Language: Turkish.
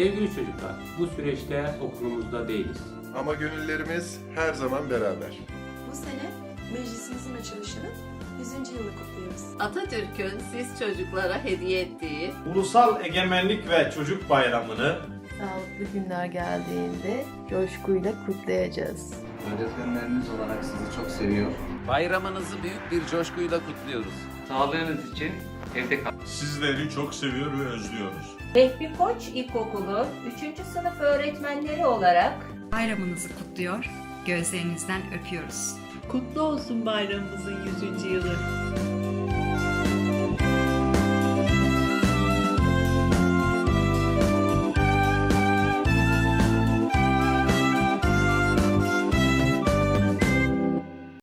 Sevgili çocuklar, bu süreçte okulumuzda değiliz. Ama gönüllerimiz her zaman beraber. Bu sene meclisimizin açılışını 100. yılı kutluyoruz. Atatürk'ün siz çocuklara hediye ettiği Ulusal Egemenlik ve Çocuk Bayramı'nı Sağlıklı günler geldiğinde coşkuyla kutlayacağız. Öğretmenleriniz olarak sizi çok seviyor. Bayramınızı büyük bir coşkuyla kutluyoruz. Sağlığınız için evde kalın. Sizleri çok seviyor ve özlüyoruz. Vehbi Koç İlkokulu 3. sınıf öğretmenleri olarak Bayramınızı kutluyor, gözlerinizden öpüyoruz. Kutlu olsun bayramımızın 100. yılı.